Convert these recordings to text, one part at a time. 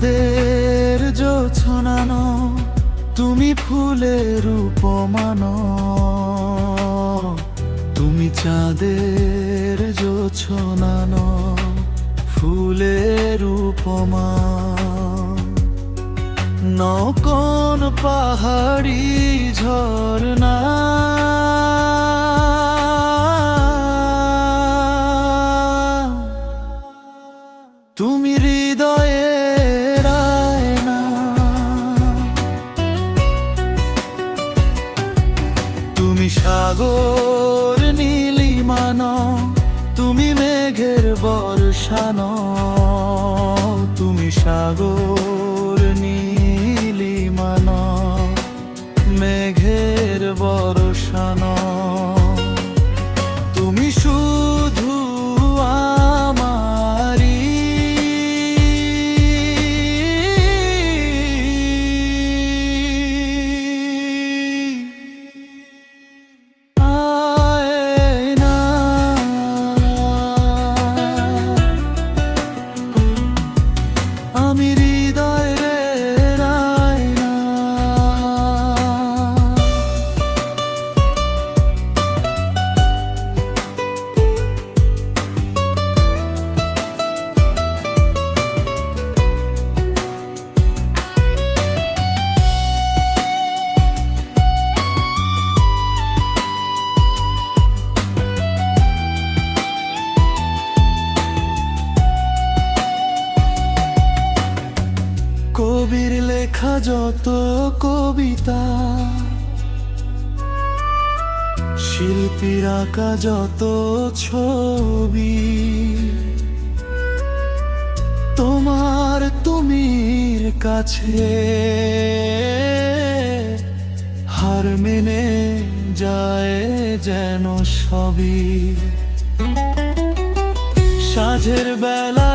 চাঁদের জোছনানো তুমি ফুলে রূপ মানো তুমি চাঁদের জোছনানো ফুলের উপমা। নকন পাহাড়ি ঝর্ণা বর্ষান তুমি সাগর। লেখা যত কবিতা, শিল্পীর আঁকা যত ছবি, তোমার তুমির কাছে হার মেনে যায় যেন সবই। সাঝের বেলা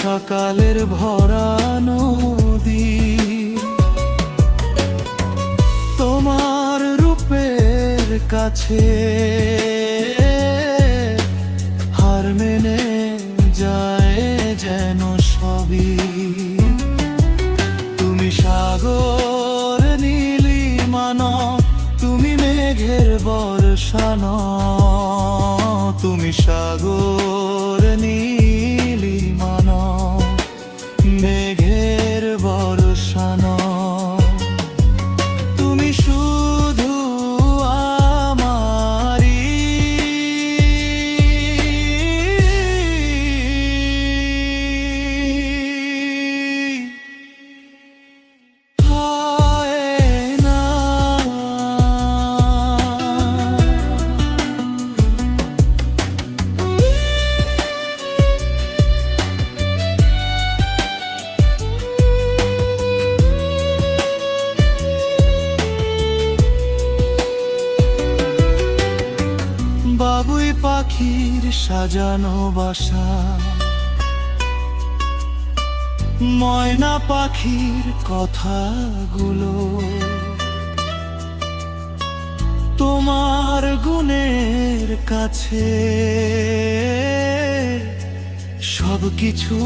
বর্ষাকালের ভরা নদী। তোমার রূপের কাছে হার মেনে যায় যেন সবই। তুমি সাগর, নীলিমান, তুমি মেঘের বর্ষান। তুমি সাগর সাজানো বাসা। ময়না পাখির কথাগুলো। তোমার গুণের কাছে সব কিছু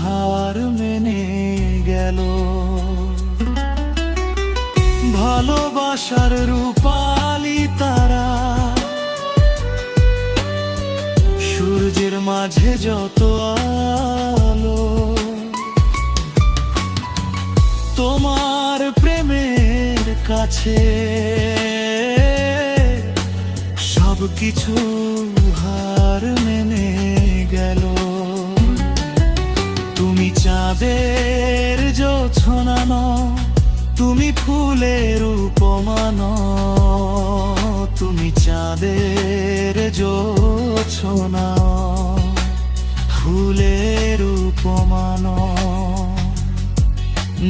হার মেনে গেল। ভালোবাসার রূপালি যত আলো, তোমার প্রেমের কাছে সব কিছু হার মেনে গেল। তুমি চাঁদের জোছনান তুমি ফুলের উপমান তুমি চাঁদের জোছনা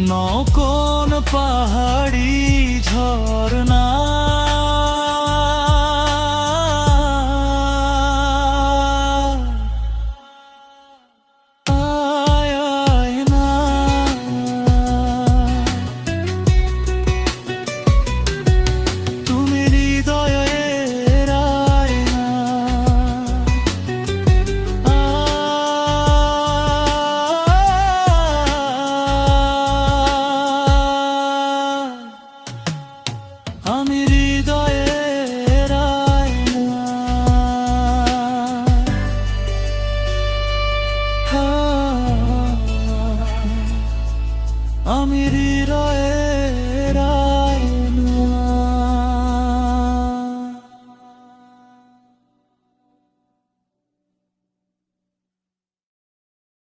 নকন পাহাড়ি ঝরনা